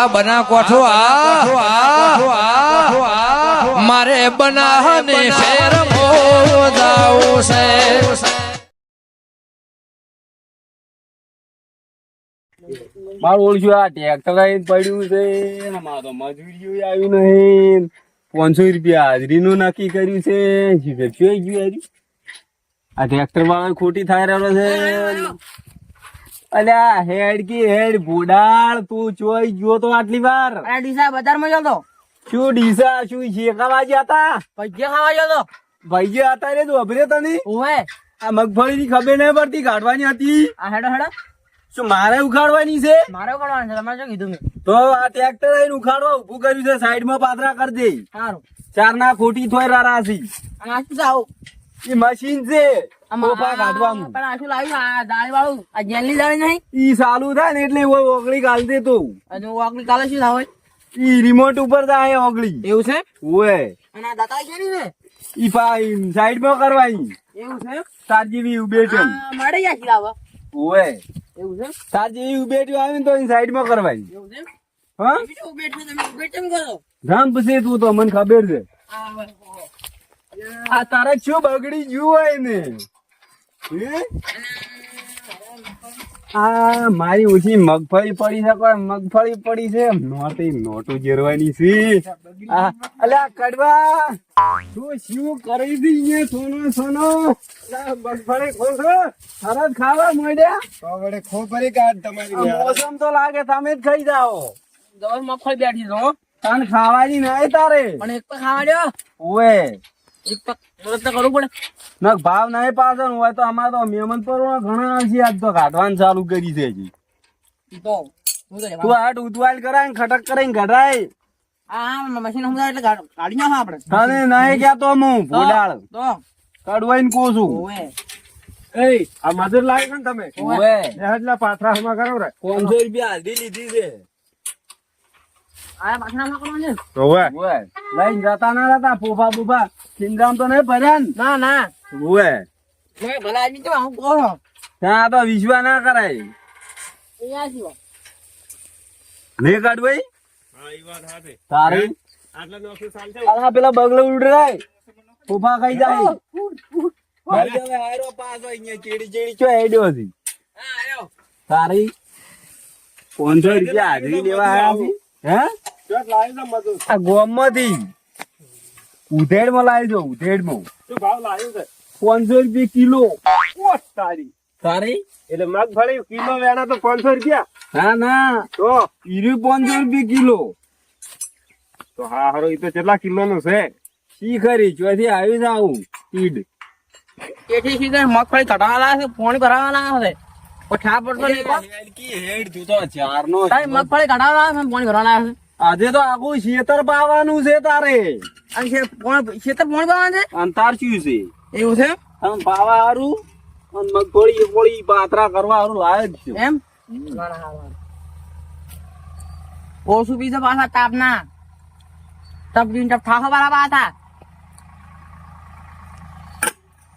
આ બના કોઠો આ. મારે બનાહને શેર મોદાવું મારું ઓળખ્યું આ ટ્રેક્ટર આવીને પડ્યું છે. મારે તો મજૂરીઓ આવ્યું નહીં. પાંચસો રૂપિયા હાજરીનું નક્કી કર્યું છે. જીવે જોઈ ગયું આ ટ્રેક્ટર વાળા ખોટી થાય રહ્યો છે. અલ્યા હેડ કી હેડ ભૂડાળ તું ચોઈ ગયો તો આટલી વાર. અરે ડીસા બજારમાં જતો શું ડીસા શું શેકાવા ગયા હતા ભજીયા ખાવા જતો ભાઈ જે હતા રે તું અભરે તને? ઓવે. આ મગફળીની ખબર નહીં પડતી કાઢવાની હતી. આ હેડો હેડો. શું મારે ઉખાડવાની છે? મારે ઉખાડવાની છે તમારે શું કીધું મેં? તો આ ટ્રેક્ટર આવીને ઉખાડવા ઉભું કર્યું છે સાઈડમાં પાથરા કરી દે. સારું. ચાર ના ખોટી થોય રારાસી આ શું સાવ ઈ મશીન છે. કોપા કાઢવાનું. પણ આ લાવ્યું? આ દાળી વાળું આ જેલની દાળી નહીં? ઈ ચાલુ થાય ને એટલે ઓગળી દે તો. વાકડી કાલે શું થાય ઈ રિમોટ ઉપર થાય ઓગળી. એવું છે? ઓય. અને આ દાતા છે? ને ઈ પાઈ કરવાની. એવું છે? યા ખીલાવા ઓય. એવું છે? ઉબેટી આવે ને તો ઈ સાઈડમાં કરવાની. એવું છે? હા? બીજું તમે ઉબેટ કેમ કરો? રામ પછી તું તો મને ખબર છે. આ. આ તારા છો બગડી ગયું હોય ને? આ મારી ઓછી મગફળી પડી છે કોઈ મગફળી પડી છે? નોટી નોટું જેરવાની છે. આ કડવા! તું શું કરી દી એ સોનો સોનો? મગફળી ખોસો સરસ ખાવા મળ્યા વડે ખોપરી કાઢ તમારી મોસમ તો લાગે તમે જ ખાઈ જાઓ. દસ મગફળી બેઠી છો તને ખાવાની નહીં તારે. પણ એક તો ખાવા ઓએ ના ભાવ નહીં પાછળ હોય તો અમારે તો મહેમાન પર ઘણા આવશે આજ તો કાઢવાનું ચાલુ કરી છે હજી. તો હાટ ઉદવાલ કરાય ને ખટક કરીને ઘટાય. ને ઓવે. કરો રે. પાંચસો રૂપિયા હાજરી લીધી છે આ પાછળ નાખવાનું છે ઓવે ઓવે લઈને જતા ના રહેતા ફૂફા બુફા. સિંગામ તો નહીં ભર્યા ના? ના ઓવે ભલા આદમી તો હું કહો? ત્યાં તો વિશ્વા ના કરાય. નહીં કાઢવાઈ હા ઈ વાત હાથે તારી? આટલા નોકરી ચાલશે આ પેલા બગલો ઉડરાય ફૂફા ખાઈ જાય. ભાઈ હવે હારો પાસ હોય અહીંયા ચેડી ચેડી ચો હેડ્યો હતી હા આયો તારી? પાંચસો રૂપિયા હાજરી લેવા આવ્યા હે? લાવી આ ગોમમાંથી. ઉધેડમાં લાવી દો ઉધેડમાં શું ભાવ લાવ્યું છે. પાંચસો રૂપિયા કિલો. સારી તારી. તારી? એટલે મગફળી કિલો વેણા તો પાંચસો રૂપિયા. ના ના. તો? ઈરી પાંચસો રૂપિયા કિલો. તો હા હારો એ તો કેટલા કિલો નું છે? શી ખરી? ચોથી આવી. જાઉં ઈડ. એથી સીધા મગફળી કઢાવાના છે પોણી ભરાવાના છે? ઓછા પડતો નહીં પણ. હેડ તું તો ચાર નો તારી મગફળી કઢાવાના છે પોણી ભરવાના છે. આજે તો આખું શેતર પાવાનું છે તારે. અને ખેતર અંતાર શું છે? એવું છે? આમ પાવા હારું અને મગફળી એકવળી પાત્રા કરવા હારું લાવે જ છે. એમ? ઓછું પીશે પાછા તાપના. તપ પીને ટપ ઠાકો બરાબર હતા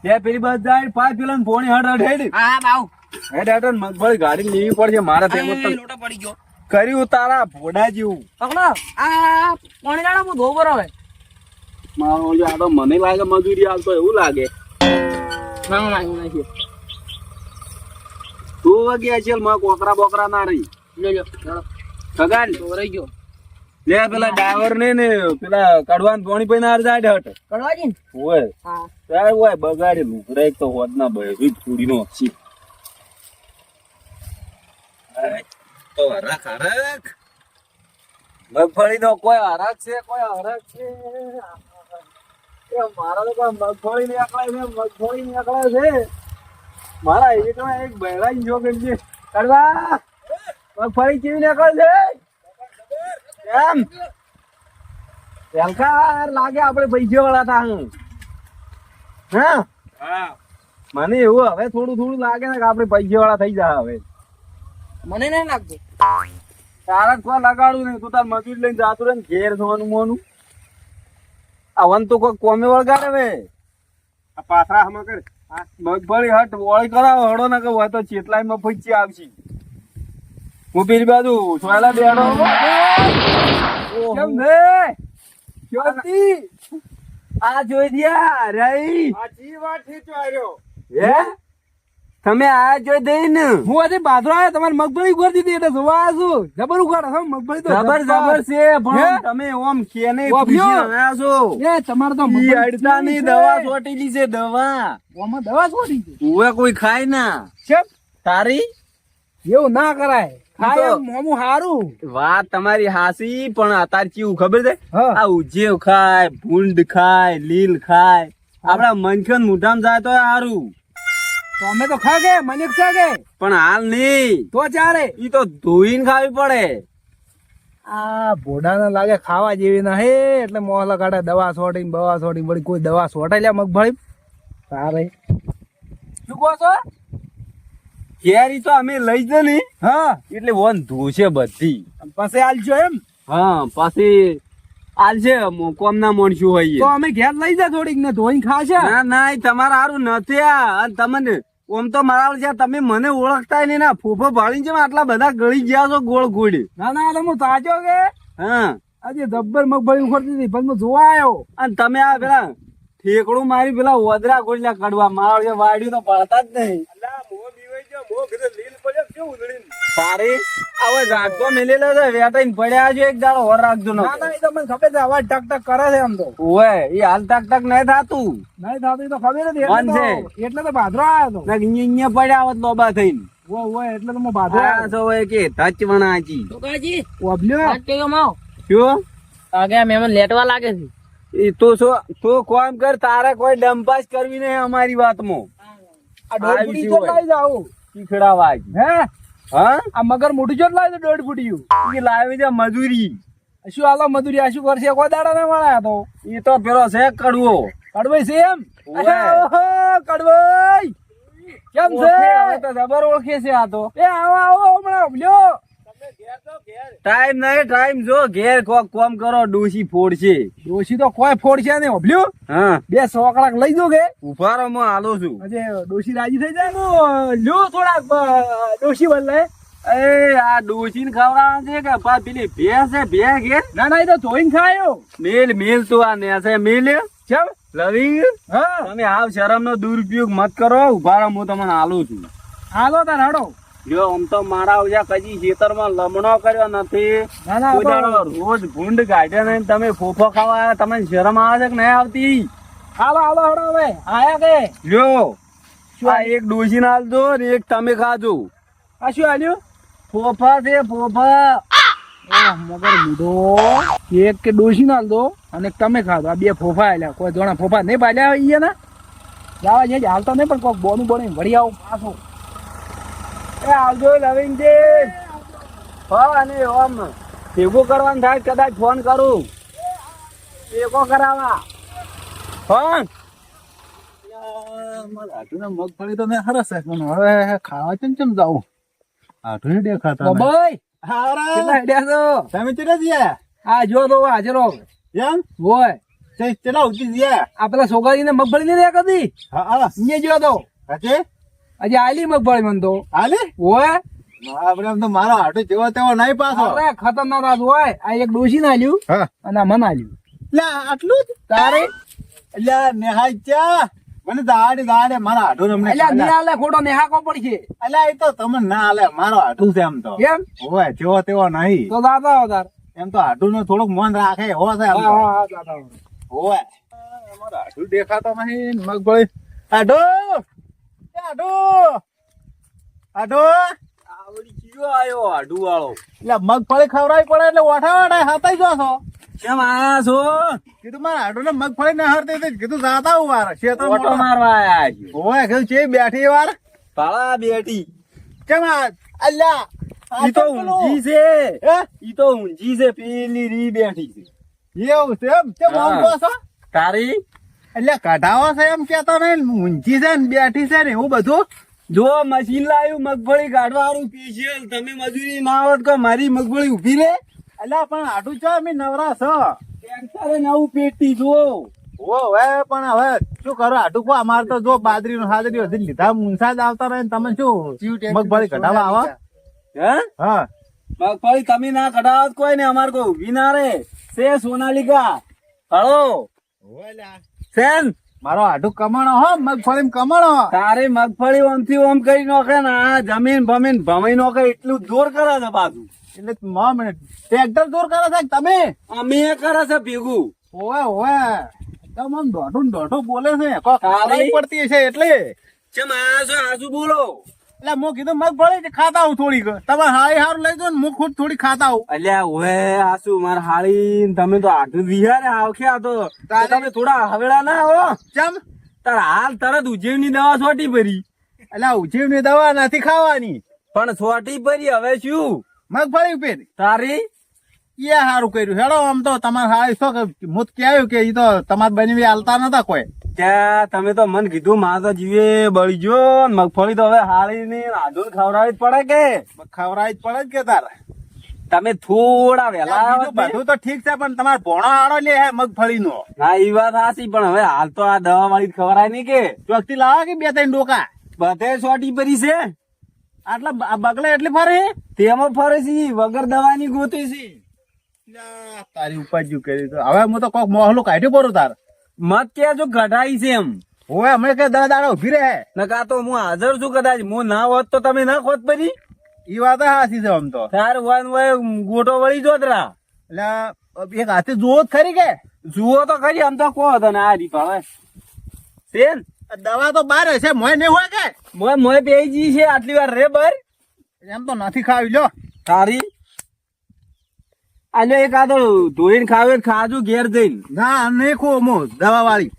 બે પેલી બસ જાય પાંચ પેલા પોણી હટ હટ હેડ હા બાઉ. હેડ હટ મગફળી ગાડી લેવી પડશે મારા તેમ જ લોટો પડી ગયો. કર્યું તારા ભોડા જેવું. પકડો. આ પાણી લાડો હું ધોવો હવે મારો ઓલો આ તો મને લાગે મજૂરી આવતો એવું લાગે. ના ના ના તું વાગ્યા છે માં કોકરા બોકરા ના રહી. લો લો ચાલો. તો રહી ગયો. લે પેલા ડાવર ને ને પેલા કડવાન પોણી પૈને આર જાય હટ કડવાજી ઓય. હા. ઓય બગાડી એક તો હોત ના બહેરી છોડી નો તો હરખ હરખ. મગફળી નો કોઈ હરખ છે? કોઈ હરખ છે? મારા તો મગફળી ની અકળાય છે મગફળી નીકળે છે. મારા એકલા એક બહેરાઈ જો કે છે મગફળી કેવી નીકળે છે? એમ. વેલકા લાગે આપણે પૈસા વાળા તા હું. હા? હા. મને એવું હવે થોડું થોડું લાગે ને કે આપણે પૈસા વાળા થઈ જાય હવે. મને નહીં લાગતું. તારા કોઈ લગાડું નહીં. તું તાર મજૂર લઈને જાતું રહે ઘેર જોવાનું મોનું. આ વન તો કોઈ કોમે વળગાડે હવે. આ પાથરા હમા કર. મગફળી હટ વળી કરાવો. હડો ના કહું તો ચેટલાય મફત આવશે. હું પેલી બાજુ છોયલા બેડો. કેમ છે ક્યાંથી? આ જોઈ દિયા રહી આ વાત છે હે? તમે આ જોઈ દઈ ને હું આજે બાજરો આવ્યો તમારે મગફળી ઉગાડી દીધી એટલે જોવા આવ્યો છું. જબર ઉગાડો છો મગફળી તો જબર જબર. છે પણ તમે ઓમ કે નહીં? પૂછી છો. એ તમારે તો મગફળી અડતાની દવા ચોટેલી છે દવા. ઓમાં દવા છોટી છે? ઉવે કોઈ ખાય ના. છે તારી? એવું ના કરાય. ખાય મોમુ હારું. વાત તમારી હાસી પણ અતાર કેવું ખબર છે? આ ઉજેવ ખાય ભૂંડ ખાય લીલ ખાય. આપડા મનખન મુઠામ જાય તો સારું તો અમે તો ખા કે મને ખા કે પણ હાલ નહીં. તો ચાલે. ઈ તો ધોઈને ખાવી પડે. આ ભોડાને લાગે ખાવા જેવી ના હે એટલે મોહલા કાઢે દવા છોડી બવા છોડી વળી કોઈ દવા છોટાઈ લે મગફળી. સારે શું કહો છો? કેરી તો અમે લઈ જ ને હા. એટલે વન ધોશે બધી. પછી આલજો એમ. હા પછી આલશે કોમ ના મોણશું તો અમે ઘેર લઈ જા થોડીક ને ધોઈને ખાશે. ના ના તમારે સારું નથી આ. તમને ઓમ તો મારા જ્યાં તમે મને ઓળખતા નહીં ના ફૂફો ભાળી છે આટલા બધા ગળી ગયા છો ગોળ ગોળી. ના ના તો હું તાજો કે. હા. આજે જબ્બર મગફળી ઉખડતી હતી પણ હું જોવા આવ્યો અને તમે આ પેલા ઠેકડું મારી પેલા ઓદરા ગોળિયા કડવા મારા વાડ્યું તો પાડતા જ નહીં. અલા મો બીવાઈ ગયો મો કીધું લીલ પડ્યો કેવું ઉધળીને સારી હવે રાખતો મેલેલો છે વેટાઈને પડ્યા છે એક દાડો હોર રાખજો ના ના એ તો મને ખબર છે અવાજ ટક ટક કરે છે આમ તો. ઓય એ હાલ તક તક નહીં થાતું. નહીં થતું તો ખબર હતી એટલે છે. એટલે તો ભાદરો આવ્યો તો. ના અહીંયા પડ્યા હોત લોબા થઈને. ઓ ઓ એટલે તો હું ભાદરો આવ્યો તો હોય કે ધચ વણાચી ઓબલ્યો? શું? આગળ મહેમાન લેટવા લાગે છે. એ તો શું તું કોમ કર તારે કોઈ ડંપાસ કરવી નહીં અમારી વાતમાં. આ જાવ શીખડા હે? હા? આ મગર મોટી ચોટ લાવી દો દોઢ ફૂટ્યું એ લાવી છે મજૂરી શું આલો મજૂરી આ શું કરશે? કોઈ દાડા ના મળ્યા તો? એ તો પેલો છે કડવો. કડવાઈ છે એમ? કડવાઈ કેમ છે? ઓળખે, તો જબર ઓળખે છે આ તો. એ આવો આવો હમણાં ઉભલ્યો ટાઈમ નહીં ટાઈમ જો. ઘેર કોક કોમ કરો ડોશી ફોડશે. ડોશી તો કોઈ ફોડશે નહીં ઉભલ્યો હા. બે સોકડાક લઈ જો કે? ઉભારો માં હાલો છું. અજે ડોશી રાજી થઈ જાય નો? લ્યો થોડાક ડોશી બદલે એ આ ડોશી ને ખવડાવવા છે કે પા પેલી ભેંસ છે ભે ઘેર? ના ના એ તો ધોઈને ખાયો. મેલ મેલ તો આ ને છે મેલ ચમ. લવિંગ હા. તમે આવ શરમ નો દુરુપયોગ મત કરો. ઊભા રહો હું તમને હાલું છું. હાલો તાર હાડો જો આમ તો મારા ઓજા કજી ખેતરમાં લમણો કર્યો નથી. ના ના રોજ ભૂંડ કાઢ્યો નહીં તમે ફોફો ખાવા તમને શરમ આવે છે કે નહીં આવતી? હાલો હાલો હડો હવે આયા કે? લ્યો. આ એક ડોસી ના હાલજો ને એક તમે ખાજો. આ શું આલ્યું? ફોફા છે ફોફા. મગર મૂઢો એક કે ડોસી ના દો અને તમે ખાધો આ બે ફોફા આલ્યા. કોઈ જોણા ફોફા નહીં પાલ્યા ઈ ના જાવા જે હાલતા નહીં પણ કોઈ બોનું બોની વળી આવું પાછો. એ આવજો નવીનજી હા અને ઓમ ભેગું કરવાનું થાય કદાચ ફોન કરું. ભેગો કરાવા ફોન મગફળી તો મેં પણ હવે ખાવા ચમ ચમ જાવું આઠું દેખાતા ભાઈ હારા. તમે ચેલા જીયા? આ જો તો હાજરો એમ? હોય. ચેલા ઉતી જીયા? આ પેલા છોકરીને મગફળી નહીં રહ્યા કદી હા હા. અહીંયા જો તો. હાચે હજી આલી મગફળી મન તો. હાલે હોય. આપણે એમ તો મારો આઠું જેવો તેવો નહીં પાછો. અરે ખતરનાક આજ હોય. આ એક ડોસી ના લ્યું હા. અને આ મન આલ્યું. લે આટલું જ? તારે? એટલે નેહાય ચા મને દાડે દાડે મારા આઠું અમને એટલે નિરાલે ખોટો નેહાકો પડશે એટલે એ તો તમે ના હાલે મારો આઠું છે એમ તો. કેમ? હોય જેવો તેવો નહીં. તો દાદા અવતાર એમ તો આઠું નું થોડુંક મન રાખે હો છે એમ. હોય. અમારો દેખાતો નહીં મગફળી. આઠો એ આઠો આઠો આવડી કયો આયો આડુ વાળો એટલે મગફળી ખવડાવી પડે એટલે ઓઠા ઓઠા હાતાઈ જો છો. કેમ આયા છો? કીધું મારા આડો ને મગફળી ના હરતી. કીધું જાતા હું વાર. શેતર ઓટો મારવા આયા છે. હોય કીધું છે બેઠી વાર. પાળા બેઠી કેમ આ અલ્યા ઈ તો. ઊંઘી છે? ઈ તો ઊંઘી છે પેલી રી બેઠી છે. એવું છે એમ? કેમ. આમ છો? તારી? એટલે કઢાવો છે એમ કેતો નહીં ઊંચી છે ને બેઠી છે ને એવું બધું. જો મશીન લાવ્યું મગફળી કાઢવા વાળું સ્પેશિયલ તમે મજૂરી ના આવત કે મારી મગફળી ઊભી રે. એટલે પણ આટું છો અમે નવરા છો? ટ્રેક્ટરે નવું પેટી જો ઓ હવે પણ હવે શું કરો? આટું કો અમારે તો જો બાદરી નું હાજરી હજી લીધા મુંસા જ આવતા રહે ને તમે શું મગફળી કઢાવા આવો? હે? હા. મગફળી તમે ના કઢાવો તો કોઈ ને અમાર કોઈ ઊભી ના રે સે સોનાલિકા હળો. સેન? મારો આઢું કમાણો હો મગફળી કમાણો તારી મગફળી ઓમથી ઓમ કરી નોખે ને આ જમીન ભમીન ભમી નોખે એટલું દૂર કરે છે બાજુ. એટલે મ- મને ટ્રેક્ટર દૂર કરે છે તમે? અમે કરે છે ભેગું. ઓવે ઓવે. એકદમ આમ દોઢું દોઢું બોલે છે પડતી છે એટલે. ચમ આજો આજુ બોલો? એટલે મુ કીધું મગફળી જ ખાતા આવું થોડીક. તમે હારી હારું લઈ દો ને હું ખુદ થોડી ખાતા આવું. અલ્યા ઓએ આ શું માર હાળી ને તમે તો આટલું વિહારે આવખે આ તો તમે થોડા હવેળા ના આવો ચમ? તાર હાલ તરત ઉજવની દવા છોટી ભરી. એટલે ઉજીવની દવા નથી ખાવાની. પણ છોટી ભરી હવે શું? મગફળી ઉપર તારી? એ હારું કર્યું. હેડો આમ તો તમારે હાળી શું મુત ક્યાં કે એ તો તમારે બની હાલતા નતા કોઈ. ત્યાં તમે તો મન કીધું માં તો જીવે બળી ગયો મગફળી તો હવે હાળી ની આધુન ખવડાવી જ પડે કે? ખવડાવી જ પડે જ કે તારે. તમે થોડા વેલા બધું તો ઠીક છે પણ તમારે ભોણો આડો લે હે મગફળી નો હા એ વાત સાચી પણ હવે હાલ તો આ દવા વાળી જ ખવડાય નહીં કે. ચોકતી લાવો કે બે ત્રણ ડોકા? બધે સોટી ભરી છે. આટલા બગલે એટલી ફરે? તેમાં ફરે છે વગર દવાની ગોતી છે. તારી ઉપાજ્યું કરી તો. હવે હું તો કોક મોહલું કાઢ્યું પડું તાર. મત કે જો ઘટાઈ છે એમ. ઓય અમે કે દા દાડા ઊભી રહે. નકા તો હું હાજર છું કદાચ. હું ના હોત તો તમે ના ખોત પરી. ઈ વાત હાસી છે આમ તો. તાર વન વય ગોટો વળી જોતરા એટલે એક હાથે જુઓ જ ખરી કે? જુઓ તો ખરી આમ તો કહો તને આ રીત હવે. સેન દવા તો બાર હશે મોય નહીં હોય કે? મોય મોય પેજી છે આટલી વાર રે બર. એમ તો નથી ખાવી લો તારી આલ્યો એક આ તો ધોઈને ખાવે ખાજો ઘેર જઈને. ના નહીં ખો મો દવા વાળી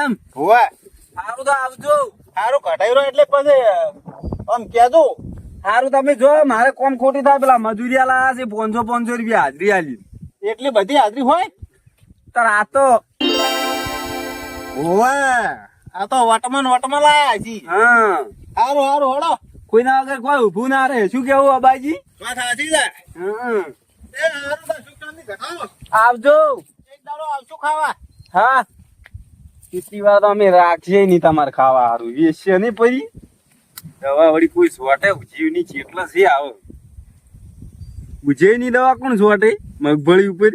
એમ? હોવા. સારું તો આવજો. સારું કઢાઈ રહ્યો એટલે પછી આમ કેજો સારું તમે જો મારે કોમ ખોટી થાય પેલા મજૂરી આલા છે પાંચસો પાંચસો રૂપિયા હાજરી આલી. એટલી બધી હાજરી હોય? તાર આ તો હોવે. આ તો વટમાં ને વટમાં લાયા છી. હા. સારું સારું હોડો. કોઈના વગર કોઈ ઊભું ના રહે. શું કેવું અબાજી? વાત સાચી જાય હમ. આવજો. આવશું ખાવા? હા. કેટલી વાર અમે રાખીએ નહીં તમારે ખાવા સારું વેચશે નહીં પછી દવા વળી કોઈ સોટે ઉજીવની ચેટલા છે આવે. દવા કોણ સોટે મગફળી ઉપર.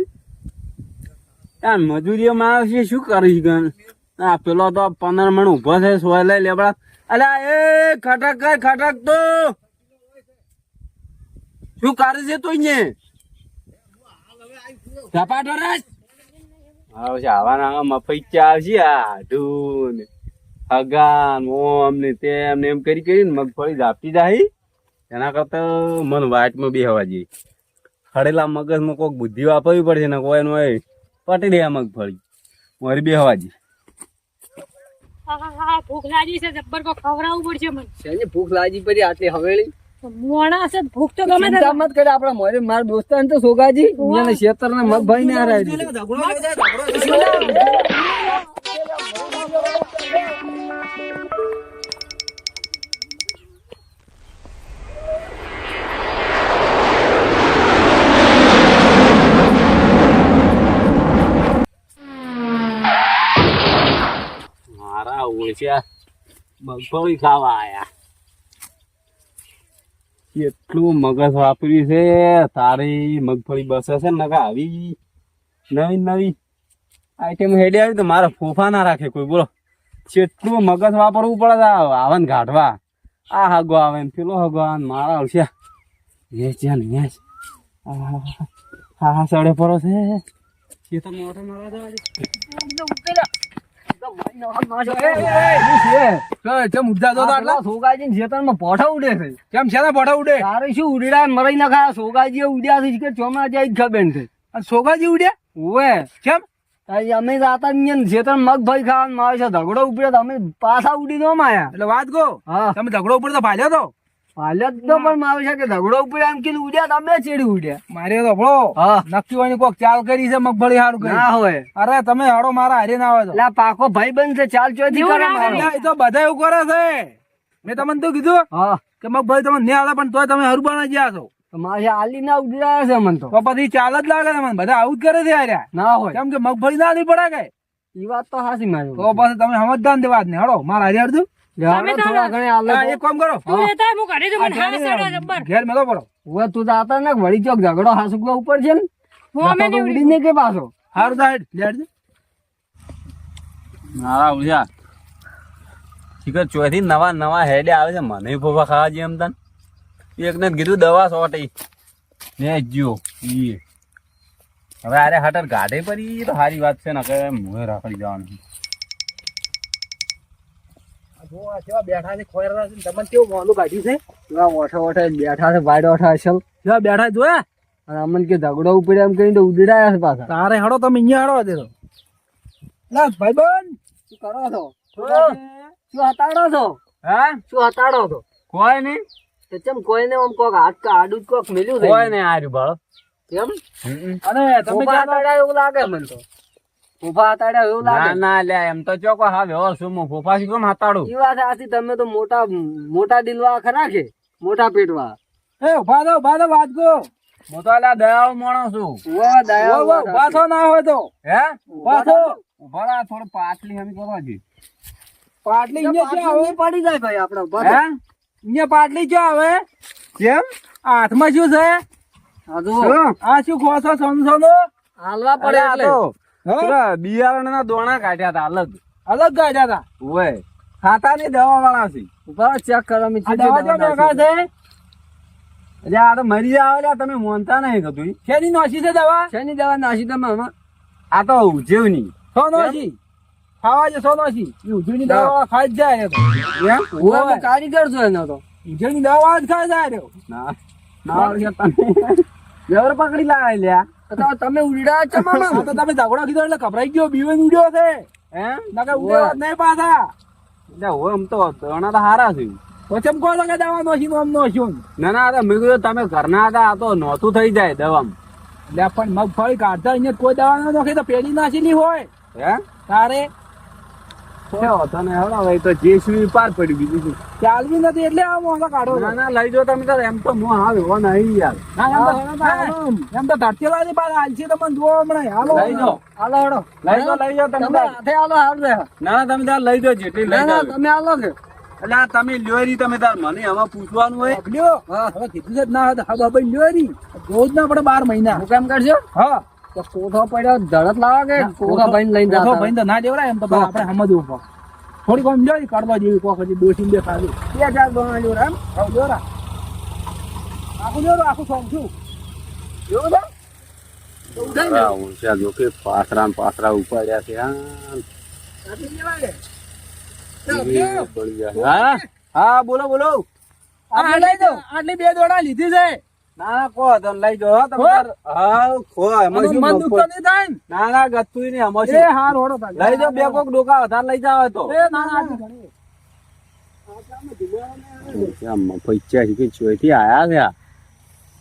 મજૂરી મજૂરીઓમાં આવશે શું કરીશ ગણ? આ પેલો તો પંદર મણ ઊભો છે સોય લઈ લેબડા અલા એ ખટક કર ખટક તો. શું કરે છે તું અહીંયા? ઝપાટો રસ આવશે આવાના મફૈચા આવશે આ ઢૂન હગાન ઓમ ને તેમ ને એમ કરી કરીને મગફળી ઝાપટી જાય. એના કરતા મન વાટમાં બે હવા જઈએ ખડેલા મગજમાં કોઈક બુદ્ધિ વાપરવી પડશે ને કોઈ એનું એ પટી દે મગફળી મારી બે હવાજી જઈએ હા હા ભૂખ લાગી છે જબ્બર કો ખવડાવવું પડશે મને. ભૂખ લાગી પડી આટલી હવેળી? મોણા છે ભૂખ તો ગમે ચિંતા મત કરે આપડે મારે મારા દોસ્તાન તો સોગાજી એને શેતર ને મગભાઈ ને હરાવી મારા ઓછા મગફળી ખાવા આયા. કેટલું મગજ વાપર્યું છે તારી મગફળી બસે છે ને નકા આવી નવી નવી આઈટમ હેડી આવી તો મારા ફોફા ના રાખે કોઈ બોલો કેટલું મગજ વાપરવું પડે આવે ને ગાઢવા આ હગો આવે ને પેલો હગો આવે મારા ઓછા વેચ ને વેચ હા હા સડે પરો છે ખેતરમાં ઓટો મારા જવા સોગાજી ઉડ્યા ઓવે કેમ અમે જાતા ખેતર મગભાઈ ખાવા મારે છે ઉપડ્યો તો અમે પાછા ઉડી દો માયા એટલે વાત કહો તમે ઝઘડો ઉપર તો ભાલ્યો તો હાલત તો પણ મારે છે કે ઝઘડો ઉપર એમ કીધું ઉડ્યા તમે ચીડી ઉડ્યા. મારે તો ભળો નક્કી હોય કોક ચાલ કરી છે મગફળી હારું કરી. ના હોય. અરે તમે હડો મારા હારી ના આવે તો. પાકો ભાઈ બંધ છે ચાલ ચોથી કરે એ તો બધા એવું કરે છે. મેં તમને તો કીધું હા. કે મગફળી તમને નહીં આવે પણ તોય તમે હરું બના ગયા છો. તો મારે આલી ના ઉડ્યા છે મને તો. તો પછી ચાલ જ લાગે તમને બધા આવું જ કરે છે હાર્યા ના હોય. કેમ કે મગફળી ના નહીં પડે કે. એ વાત તો હાસી મારી. તો પછી તમે સમજદાર દેવા વાત ને હડો મારા હારી હરદું લેવાનો થોડા ઘણી આલે હા, તો. એક કામ કરો. તું લેતા હું કાઢી દઉં મને. હા સડે જબ્બર. ઘેર મેલો પડો હવે તું તો ને વળી ચોક ઝઘડો હાસુકવા ઉપર છે ને. હું અમે નતો તો નહીં કે પાછો. હારું સાહેબ લેટ મારા ઉલ્યા. શીખર ચોથી નવા નવા હેડે આવે છે. મને ફોફા ખાવા જેમ તને. એકને કીધું દવા સોટી. ને જ્યો ઈ હવે આરે હટર ગાઢે પડી. તો સારી વાત છે ને કે મોએ રાખડી જવાનું. કેવા બેઠા છે ખોયરા છે તમને કેવું મોલું કાઢ્યું છે? એવા ઓઠા ઓઠા બેઠા છે વાડ ઓઠા અસલ. કેવા બેઠા જોયા અને અમને કે ઝઘડો ઉપર એમ કહીને તો છે પાછા. તારે હડો તમે અહીંયા હડો દે તો ભાઈબંધ! શું કરો છો? શું? હતાડો છો? હા? શું હતાડો છો? કોઈ નહીં. તો ચમ કોઈને આમ કોક હાથ કા આડું કોક મેલ્યું કોઈ નહીં આર્યું બાળો એમ અને તમે ફોફા ક્યાં હતાડ્યા એવું લાગે મને તો. ફોફા હતાડ્યા એવું લાગે. ના લે એમ તો ચોકો હા વ્યવહાર શું હું ફોફા શી કેમ હાતાડું ઈ વાત સાચી તમે તો મોટા મોટા દિલવા ખરા કે મોટા પેટવા. એ ઊભા થો ઊભા થો વાંચકો હું તો અલ્યા દયાળુ માણસ છું. વાહ દયા વો, વો, ઊભા થો ના હોય તો. હે? ઊભા થો ઊભા રહા, થોડું પાટલી હમી કરવા છે પાટલી અહીંયા ક્યાં આવે? પડી જાય ભાઈ આપડે ઊભા હે? અહીંયા પાટલી ક્યાં આવે? કેમ? હાથમાં શું છે? આ શું? ખો સમસોનો હાલવા પડે એટલે. તો ના બિયારણના દોણા કાઢ્યા હતા અલગ. અલગ કાઢ્યા હતા? ઓય ખાતાની દવા વાળા છે ચેક કરો મી દવા જો દવા છે. એટલે આ તો મરી જાવ લ્યા તમે મોનતા નહીં કતું શેની નોશી છે દવા? શેની દવા નાસી તમે આમાં? આ તો ઉજવની સો નોશી ખાવા છે સો નોશી એ ઉજળની દવા ખાઈ જ જાય એમ? કારીગર છો એનો તો. ઉજળની દવા જ ખાઈ જાય ના ના તમે જબર પકડી લાવે લ્યા. તમે ઉડ્યા છો મામા. તો તમે ઝઘડો કીધો એટલે ગભરાઈ ગયો બીવે ઉડ્યો છે. એમ નકર ઉડ્યો જ નહીં પાછા. એટલે હોય આમ તો ઘણા તો હારા છે. પછી કહો કે દવા નોશી આમ નોશ્યું ના ના તો મેં કીધું તમે ઘરના હતા આ તો નોતું થઈ જાય દવામાં. એટલે પણ મગફળી કાઢતા અહીંયા કોઈ દવા ન નોખી તો પેલી નાશીલી હોય. હે? તારે હવે હવે તો જેસવી પાર પડ્યું બીજું. શું ચાલવી નથી એટલે આ મોંઘા કાઢો. ના ના લઈ જો તમે તો એમ તો હું હાલ હો નહીં યાર. એમ તો- એમ તો ધરતીલા ની બાર તમને જોવો હમણાં હાલો લઈ જાઓ. હાલો હેડો. લઈ જાઓ, લઈ જાઓ તમે તાર. હાથે હાલો હાલ ના ના તમે તાર લઈ જાઓ જેટલી લઈ ના તમે હાલો કે એટલે તમે લ્યો તમે તાર મને આમાં પૂછવાનું હોય. લ્યો. હવે કીધું જ ના હા બાબા લ્યો રોજ ના પડે બાર મહિના. હું કેમ કરશો હા. કોઠો પડ્યો ધડત લાવો કે કોઠો ભાઈ લઈને કોઠો ભાઈ તો ના દેવરાય એમ તો આપણે સમજવું પડે થોડી કોમ રી કાઢવા જેવી કોક હજી દોશી બે ખાલી બે ચાર ગણા લ્યો રા એમ હવે લ્યો આખું જોરો આખું સોમ છું જોવું ઉઠાઈ જો કે ને. ઉપાડ્યા છે હા. હા? હા બોલો બોલો. આ લઈ જાઓ. આટલી બે દોડા લીધી છે. ના ના કો લઈ જાઓ તમે હા ખો એમાં શું મન દુખતો નહીં થાય ના? ના ગતું નહીં એમાં એ હાર હોડો લઈ જાઓ બે કોક ડોકા વધારે લઈ જાવ તો. એ ના ના આટલી પૈસા કે ચોથી આયા છે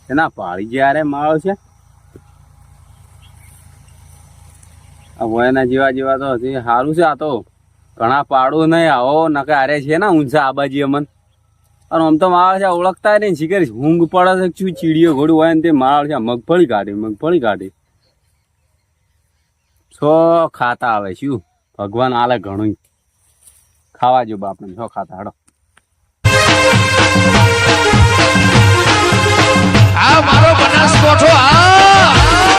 એના પાડી જ્યારે માળો છે? વયના જેવા જેવા તો હજી સારું છે આ તો. ઘણા પાડું નહીં આવો નકે આરે છે ને ઊંચા આબાજી અમન અને આમ તો માળ છે ઓળખતા નહીં શીખર ઊંઘ પડે છે, શું ચીડીઓ ઘોડું હોય ને તે માળ છે મગફળી કાઢી મગફળી કાઢી. છો ખાતા આવે, શું? ભગવાન આલે ઘણું ખાવા જો બાપને, છો ખાતા હડો આ મારો બનાસકોઠો, આ